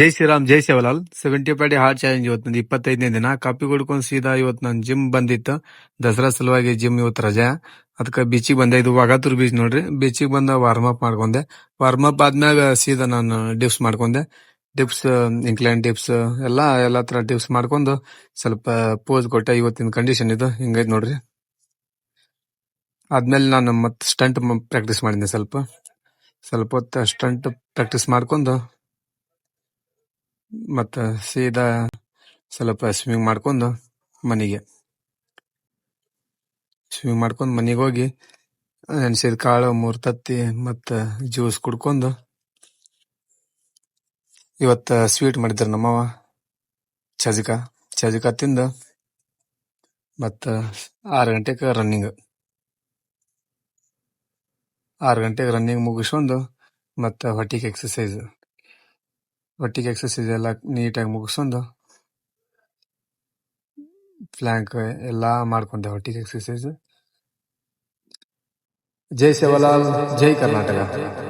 ಜೈ ಶ್ರೀರಾಮ್, ಜೈ Sevalal. Seventy day heart challenge ಇವತ್ತು ಇಪ್ಪತ್ತೈದನೇ ದಿನ. ಕಾಪಿ ಕುಡ್ಕೊಂಡು ಸೀದಾ ಇವತ್ತು ನಾನು ಜಿಮ್ ಬಂದಿತ್ತು. ದಸರಾ ಸಲುವಾಗಿ ಜಿಮ್ ಇವತ್ತು ರಜಾ. ಅದಕ್ಕೆ ಬೀಚಿಗೆ ಬಂದೆ. ಇದು ವಾಗಾತೂರ್ ಬೀಚ್ ನೋಡ್ರಿ. ಬೀಚಿಗೆ ಬಂದ ವಾರ್ಮ್ ಅಪ್ ಮಾಡ್ಕೊಂಡೆ. ವಾರ್ಮ್ ಅಪ್ ಆದ್ಮ್ಯಾಗ ಸೀದಾ ನಾನು ಡಿಪ್ಸ್ ಮಾಡ್ಕೊಂಡೆ. ಡಿಪ್ಸ್ ಇಂಕ್ಲೈನ್ ಡಿಪ್ಸ್ ಎಲ್ಲಾ ಎಲ್ಲಾ ತರ ಡಿಪ್ಸ್ ಮಾಡ್ಕೊಂಡು ಸ್ವಲ್ಪ ಪೋಸ್ ಕೊಟ್ಟೆ. ಇವತ್ತಿನ ಕಂಡೀಷನ್ ಇದು. ಹಿಂಗೈತ್ ನೋಡ್ರಿ. ಆದ್ಮೇಲೆ ನಾನು ಮತ್ತೆ ಸ್ಟಂಟ್ ಪ್ರಾಕ್ಟೀಸ್ ಮಾಡಿದ್ದೆ ಸ್ವಲ್ಪ. ಸ್ವಲ್ಪ ಹೊತ್ತು ಸ್ಟಂಟ್ ಪ್ರಾಕ್ಟೀಸ್ ಮಾಡ್ಕೊಂಡು ಮತ್ತ ಸೀದಾ ಸ್ವಲ್ಪ ಸ್ವಿಮ್ಮಿಂಗ್ ಮಾಡ್ಕೊಂಡು ಮನೆಗೆ. ಸ್ವಿಮ್ಮಿಂಗ್ ಮಾಡ್ಕೊಂಡು ಮನೆಗೆ ಹೋಗಿ, ನೆನ್ಸಿದ ಕಾಳು ಮೂರು ತತ್ತಿ ಮತ್ತ ಜ್ಯೂಸ್ ಕುಡ್ಕೊಂಡು ಇವತ್ತ ಸ್ವೀಟ್ ಮಾಡಿದ್ರು ನಮ್ಮವ್ವ ಚಜಕ ಚಜಕ ತಿಂದು ಮತ್ತ ಆರು ಗಂಟೆಗೆ ರನ್ನಿಂಗ್ ಆರು ಗಂಟೆಗೆ ರನ್ನಿಂಗ್ ಮುಗಿಸ್ಕೊಂಡು ಮತ್ತ ಹೊಟ್ಟಿಗೆ ಎಕ್ಸರ್ಸೈಸ್ ಹೊಟ್ಟಿಗೆ ಎಕ್ಸಸೈಸ್ ಎಲ್ಲ ನೀಟಾಗಿ ಮುಗಿಸ್ಕೊಂಡು ಫ್ಲಾಂಕ್ ಎಲ್ಲ ಮಾಡ್ಕೊಂಡೆ ಒಟ್ಟಿಗೆ ಎಕ್ಸಸೈಸ್ ಜೈ ಸೇವಾಲಾಲ್ ಜೈ ಕರ್ನಾಟಕ.